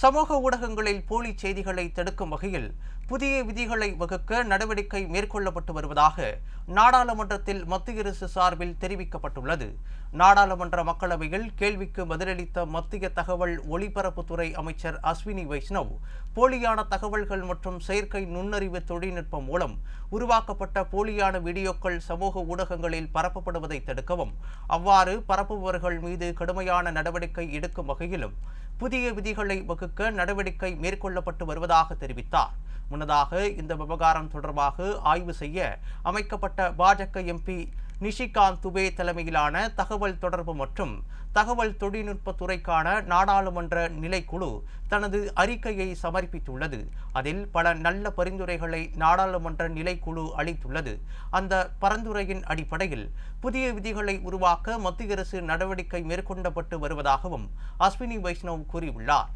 சமூக ஊடகங்களில் போலி செய்திகளை தடுக்கும் வகையில் புதிய விதிகளை வகுக்க நடவடிக்கை மேற்கொள்ளப்பட்டு வருவதாக நாடாளுமன்றத்தில் மத்திய அரசு சார்பில் தெரிவிக்கப்பட்டுள்ளது. நாடாளுமன்ற மக்களவையில் கேள்விக்கு பதிலளித்த மத்திய தகவல் ஒலிபரப்புத்துறை அமைச்சர் அஸ்வினி வைஷ்ணவ் போலியான தகவல்கள் மற்றும் செயற்கை நுண்ணறிவு தொழில்நுட்பம் மூலம் உருவாக்கப்பட்ட போலியான வீடியோக்கள் சமூக ஊடகங்களில் பரப்பப்படுவதை தடுக்கவும் அவ்வாறு பரப்புபவர்கள் மீது கடுமையான நடவடிக்கை எடுக்கும் வகையிலும் புதிய விதிகளை வகுக்க நடவடிக்கை மேற்கொள்ளப்பட்டு வருவதாக தெரிவித்தார். முன்னதாக இந்த விவகாரம் தொடர்பாக ஆய்வு செய்ய அமைக்கப்பட்ட பாஜக எம்பி நிஷிகாந்த் துபே தலைமையிலான தகவல் தொடர்பு மற்றும் தகவல் தொழில்நுட்ப துறைக்கான நாடாளுமன்ற நிலைக்குழு தனது அறிக்கையை சமர்ப்பித்துள்ளது. அதில் பல நல்ல பரிந்துரைகளை நாடாளுமன்ற நிலைக்குழு அளித்துள்ளது. அந்த பரிந்துரையின் அடிப்படையில் புதிய விதிகளை உருவாக்க மத்திய அரசு நடவடிக்கை மேற்கொள்ளப்பட்டு வருவதாகவும் அஸ்வினி வைஷ்ணவ் கூறியுள்ளார்.